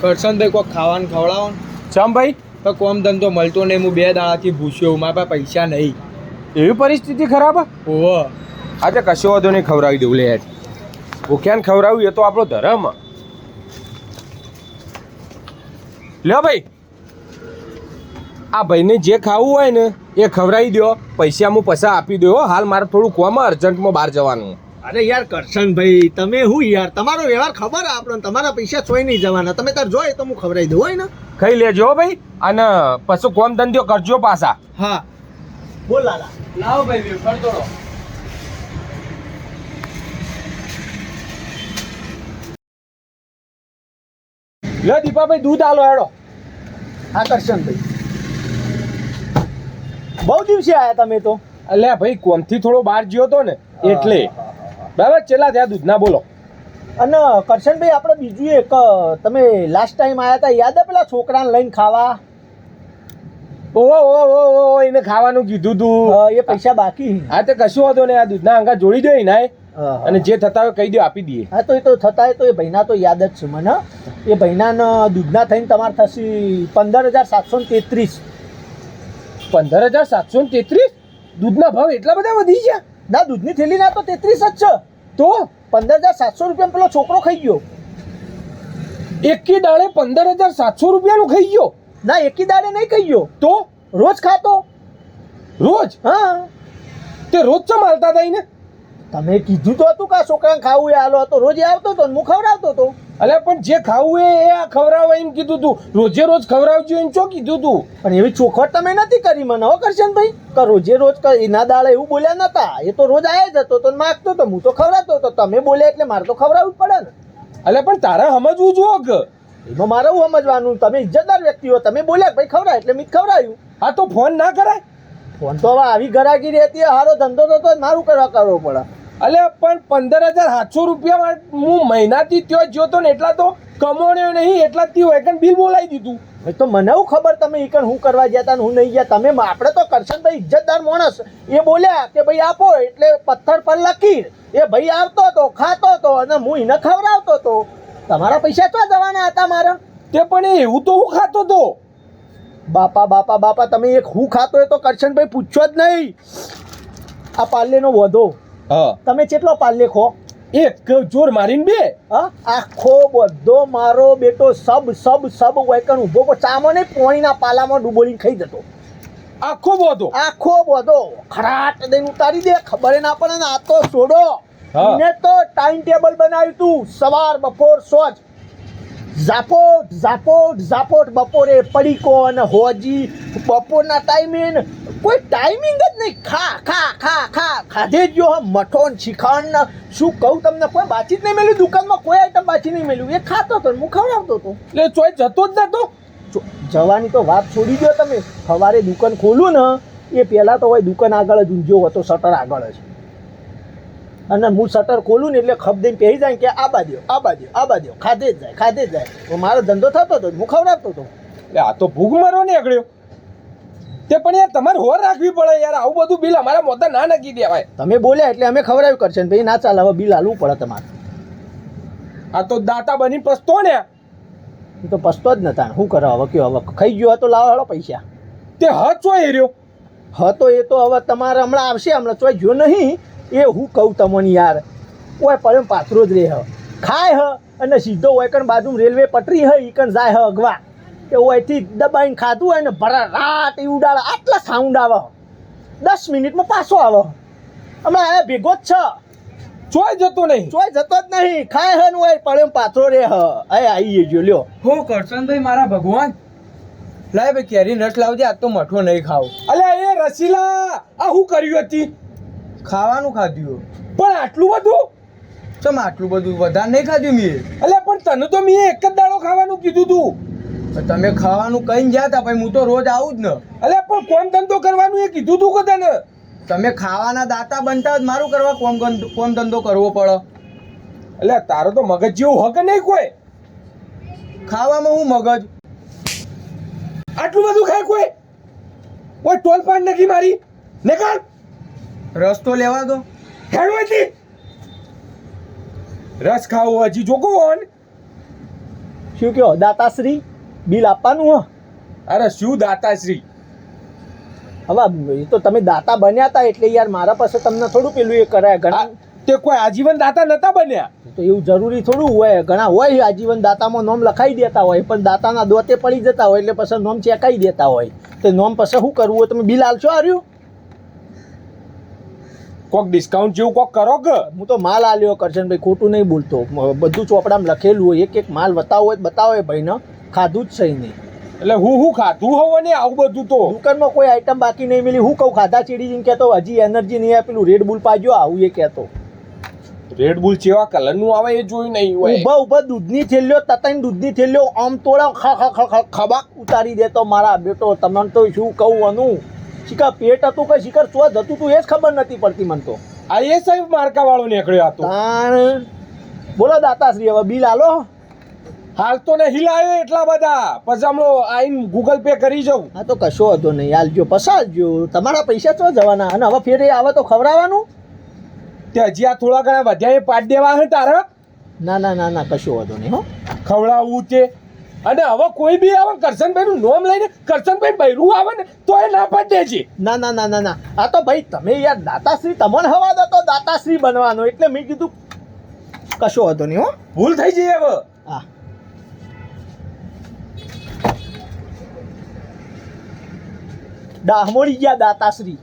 કરશનભાઈ કોઈ ખાવાનું ખવડાવો ચમ ભાઈ તો કોમ ધંધો મળતો નહીં હું બે દાડાથી ભૂસ્યો મારા પાસે પૈસા નહીં. એવી પરિસ્થિતિ ખરાબ? ઓહો. આજે કશો વધુ નહીં ખવડાવી દઉં લે ભૂખ્યાને ખવડાવ્યું એ તો આપણો ધર્મ. લ્યો ભાઈ આ ભાઈને જે ખાવું હોય ને એ ખવડાવી દો પૈસા હું પૈસા આપી દો હો. હાલ મારે થોડું કોમ અર્જન્ટમાં બહાર જવાનું. અરે યાર કરશનભાઈ તમે હું યાર? તમારો વ્યવહાર ખબર હે આપણને? તમારા પૈસા ચોઈ નહીં જવાના. તમે તાર જોઈએ તો હું ખવડાવી દઉં હોય ને? ખાઈ લેજો ભાઈ અને પછી કોમ ધંધો કરજો પાછા. હા. બોલ લાલા. લાવો ભાઈ ફરતોડો તોડો. લ્યો દીપાભાઈ દૂધ આલો હેડો. હા કરશનભાઈ. બહુ દિવસે આયા તમે તો? અલ્યા ભાઈ કોમથી થોડો બહાર ગયો તો ને એટલે. બરાબર? ચેલા ત્યાં દૂધના બોલો. અને કરશનભાઈ આપણે બીજું એક તમે લાસ્ટ ટાઈમ આવ્યા હતા યાદ પેલા છોકરાને લઈને ખાવા? ઓહો ઓહો ઓહો ઓહો એને ખાવાનું કીધું તું. એ પૈસા બાકી. હા તો કશું વાંધો નહીં આ દૂધના અંગા જોડી દો ને અને જે થતા હોય કહી દો આપી દઈએ. હા તો એ તો થતા તો એ ભાઈના તો યાદ જ છે મને. એ ભાઈના દૂધના થઈને તમારે થશે પંદર હજાર સાતસો ને તેત્રીસ. પંદર હજાર સાતસો ને તેત્રીસ? દૂધના ભાવ એટલા બધા વધી ગયા? ના દૂધની થેલી ના તો તેત્રીસ જ છે. તો પંદર હજાર સાતસો રૂપિયા પેલો છોકરો ખાઈ ગયો. એકી દાડે પંદર હજાર સાતસો રૂપિયાનું ખાઈ ગયો. ના એકી દાડે નહીં ખાઈ ગયો. તો રોજ ખાતો. રોજ? હા. તે રોજ ચમ હાલતા હતા તમે કીધું તો હતું કે આ છોકરાને ખાવું એ હાલો હતો. રોજ આવતો હતો હું ખવડાવતો હતો. અલ્યા પણ જે ખાવું એ આ ખવડાવો એમ કીધું તું. રોજે રોજ ખવડાવજો એમ ચો કીધું તું. પણ એવી ચોખવટ તમે નથી કરી મને હો કરશનભાઈ કે રોજે રોજ એના દાડે એવું બોલ્યા નતા. એ તો રોજ આયા જ હતો તો માગતો તો હું તો ખવડાવતો હતો. તમે બોલ્યા એટલે મારે તો ખવડાવવું જ પડે ને. અલે પણ તારે સમજવું જુઓ કે એમાં મારે હું સમજવાનું? તમે ઇજ્જતદાર વ્યક્તિ હો તમે બોલ્યા ભાઈ ખવડાય એટલે મેં ખવડાવ્યું હા તો ફોન ના કરાય. ફોન તો હવે આવી ગરાગી રહેતી હારો ધંધો તો તો મારું કરવા કરવો પડે. અલ્યા પણ પંદર હજાર સાતસો રૂપિયા હું મહિનાથી ત્યાં જ્યો તો ને એટલા તો કમાણ્યો નહીં એટલા જ થયું એકન બિલ બોલાવી દીધું. તો મને હું ખબર તમે એકન હું કરવા ગયા તા ને હું નહીં ગયા. તમે આપણે તો કરશનભાઈ ઇજ્જતદાર માણસ. એ બોલ્યા કે ભાઈ આપો એટલે પથ્થર પર લકીર એ ભાઈ આવતો હતો ખાતો હતો અને હું એને ખવડાવતો હતો તમારા પૈસા તો જવાના હતા મારા? તે પણ એવું તો હું ખાતો તો. બાપા બાપા બાપા તમે એક હું ખાતો એ તો કરશનભાઈ પૂછો જ નહીં. આ પાર્લેનો વધો. તમે કેટલો પાલ લેખો? એક જોર મારીને બે. આખો બધો મારો બેટો સબ સબ સબ વેકણ ઊભો પર ચામો નહીં પોણીના પાલામાં ડૂબોલીને ખાઈ જતો. આખો બોધો. આખો બધો. ખરાટ દઈને ઉતારી દે. ખબર ના પડે ને આ તો છોડો. મેં તો ટાઈમ ટેબલ બનાવ્યું તું સવાર બપોર સોજ. ઝાપોટ ઝાપોટ ઝાપોટ બપોરે પડીકો અને હોજી બપોરના ટાઈમે કોઈ ટાઈમિંગ જ નહીં. ખા ખા ખા ખા ખાધે જ જો મઠોન શિખંડ શું કહું તમને? કોઈ બાચી જ નહીં મેળ્યું દુકાનમાં કોઈ આઈટમ બાચી નહીં મેળ્યું એ ખાતો હતો હું ખવડાવતો હતો એટલે ચોય જતો જ નતો. જવાની તો વાત છોડી દો તમે. સવારે દુકાન ખોલું ને એ પહેલાં તો હોય દુકાન આગળ જ ઊંઝ્યો હતો શટર આગળ જ. અને હું શટર ખોલું ને એટલે ખપ દઈને પહેરી જાય કે આ બાજુ આ બાજુ આ બાજુ ખાધે જ જાય ખાધે જ જાય. તો મારો ધંધો થતો હતો હું ખવડાવતો હતો એટલે આ તો ભૂખ મરો ને આગળ્યો તે પણ યાર તમારે હોર રાખવી પડે યાર આવું બધું બિલ અમારા મોતા ના નાખી દેવાય. તમે બોલ્યા એટલે અમે ખવડાવ્યું કરશે ને ભાઈ ના ચાલે હવે બિલ હાલવું પડે તમારે. આ તો દાતા બની પસતો ને. તો પસતો જ નતા. શું કરો હવે કયો હવે ખાઈ ગયો હતો લાવો હાલો પૈસા. તે હ ચોય એર્યો હતો એ તો હવે તમારે હમણાં આવશે હમણાં ચોય જો નહીં. એ હું કહું તમને યાર ઓય પડે પાથરો જ રહે હ. ખાય હ અને સીધો હોય કણ બાજુ રેલવે પટરી હ ઈ કણ જાય હ અગવા. કે ઓયથી દબાઈને ખાધું હોય ને ભરા રાત એ ઉડાડે આટલા સાઉન્ડ આવે દસ મિનિટમાં પાછો આવે હમણાં એ ભેગો જ છે. ચોય જતો નહીં. ચોય જતો જ નહીં. ખાય હ ને ઓય પડે પાથરો રે હ. અય આવી ગયો લ્યો. હો કરશનભાઈ મારા ભગવાન? લાય ભાઈ કેરી નટ લાવજે આજ તો મઠો નહીં ખાવું. અલ્યા એ રસીલા આ હું કર્યું હતી? ખાવાનું ખાધ્યું. પણ આટલું બધું? ચમ આટલું બધું વધારે નહીં ખાધ્યું મેં એટલે પણ તને તો મેં એક જ દાડો ખાવાનું કીધું તું. તમે ખાવાનું કહીને ગયા તા ભાઈ હું તો રોજ આવું જ ને. અલ્યા પણ કોમ ધંધો કરવાનું એ કીધું તું કે તને? તમે ખાવાના દાતા બનતા જ મારું કરવા કોમ કોમ ધંધો કરવો પડે. એટલે તારો તો મગજ જેવું હક નહીં કોઈ? ખાવામાં હું મગજ? આટલું બધું ખાય કોઈ? કોઈ ટોલ પાડ નથી મારી? નીકળ રસ્તો લેવા દો. હેડવાથી. રસ ખાવો હજી જોગો હોન શું કહો દાતાશ્રી? બિલ આપવાનું હો? અરે શું દાતાશ્રી? હવે એ તો તમે દાતા બન્યા હતા એટલે યાર મારા પાસે તમને થોડું પેલું એ કરાય ઘણા તે કોઈ આજીવન દાતા નતા બન્યા? તો એવું જરૂરી થોડું હોય ઘણા હોય આજીવન દાતામાં નોમ લખાઈ દેતા હોય પણ દાતાના દોતે પડી જતા હોય એટલે પછી નોમ ચેકાઈ દેતા હોય. તો નોમ પછી શું કરવું હોય તમે બિલ આલશો આર્યું? કોક ડિસ્કાઉન્ટ જેવું કોક કરો કે? હું તો માલ આલ્યો કરશનભાઈ ખોટું નહીં બોલતો. બધું ચોપડામાં લખેલું હોય એક એક માલ બતાવો હોય તો બતાવો એ ભાઈને ખાધું જ સહી નહીં. એટલે હું હું ખાધું હોવ ને આવું બધું તો? દુકાનમાં કોઈ આઈટમ બાકી નહીં મિલી. હું કહું ખાધા ચીડી જઈને કહેતો હજી એનર્જી નહીં આપેલું. રેડ બુલ પાજો આવું એ કહેતો. રેડ બુલ ચેવા કલરનું આવે એ જોયું નહીં હોય. ઊભા ઊભા દૂધની થેલ્યો તતાઈને દૂધની થેલ્યો આમ તોડા ખા ખા ખા ખા ખબાક ઉતારી દેતો મારા બેટો. તમને તો શું કહું અનું? શિકાર પેટ હતું કે શિકાર સ્વદ હતું તું એ જ ખબર નથી પડતી મને તો. આ એ સાહેબ માર્કા વાળો નીકળ્યો હતો તાણ. બોલો દાતાશ્રી હવે બિલ આલો? હાલ તો નહીં લાવ્યો એટલા બધા. પછી હમણાં આઈને ગૂગલ પે કરી જાઉં. હા તો કશો હતો નહીં. હાલજો પસારજો. તમારા પૈસા તો જવાના? અને હવે ફેરે આવે તો ખવડાવવાનું? તે હજી આ થોડા ઘણા વધ્યા એ પાડ દેવા હે તારે? ના ના ના ના કશો હતો નહીં હો. ખવડાવવું તે. અને હવે કોઈ બી આવે કરશનભાઈ નું નોમ લઈને કરશનભાઈ બૈરું આવે ને તો એ ના પાડ છે ના ના ના ના ના. આ તો ભાઈ તમે યાર દાતાશ્રી તમને હવા દો તો દાતાશ્રી બનવાનો. એટલે મેં કીધું કશો હતો નહીં હો. ભૂલ થઈ જઈએ હવે. હા. ડાહમોડી ગયા દાતાશ્રી.